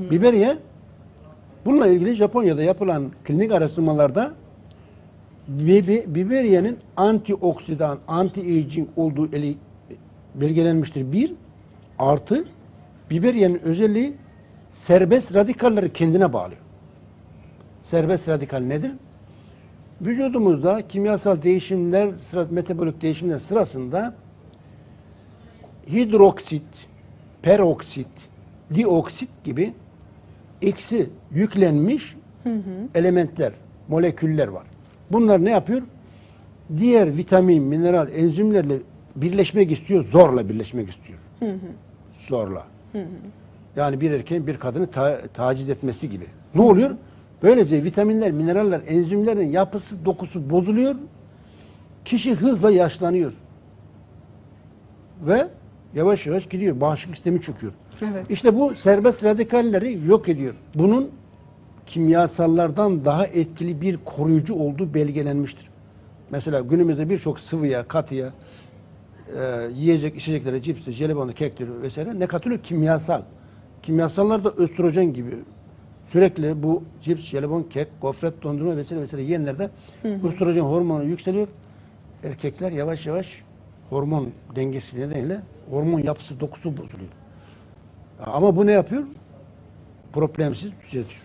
Biberiye bununla ilgili Japonya'da yapılan klinik araştırmalarda biberiyenin antioksidan, anti-aging olduğu eli belgelenmiştir. Bir, artı biberiyenin özelliği serbest radikalleri kendine bağlıyor. Serbest radikal nedir? Vücudumuzda kimyasal değişimler, metabolik değişimler sırasında hidroksit, peroksit, dioksit gibi eksi yüklenmiş elementler, moleküller var. Bunlar ne yapıyor? Diğer vitamin, mineral, enzimlerle birleşmek istiyor, zorla birleşmek istiyor. Zorla. Yani bir erkeğin bir kadını ta- taciz etmesi gibi. Ne oluyor? Böylece vitaminler, mineraller, enzimlerin yapısı, dokusu bozuluyor. Kişi hızla yaşlanıyor. Ve yavaş yavaş gidiyor. Bağışıklık sistemi çöküyor. Evet. İşte bu serbest radikalleri yok ediyor. Bunun kimyasallardan daha etkili bir koruyucu olduğu belgelenmiştir. Mesela günümüzde birçok sıvıya, katıya, e, yiyecek, içeceklere, cipsi, jelibonu, kektir vesaire ne katılıyor? Kimyasal. Kimyasallar da östrojen gibi. Sürekli bu cips, jelibon, kek, gofret, dondurma vesaire vesaire yiyenlerde östrojen hormonu yükseliyor. Erkekler yavaş yavaş hormon dengesi nedeniyle hormon yapısı, dokusu bozuluyor. Ama bu ne yapıyor? Problemsiz düzeltiyor.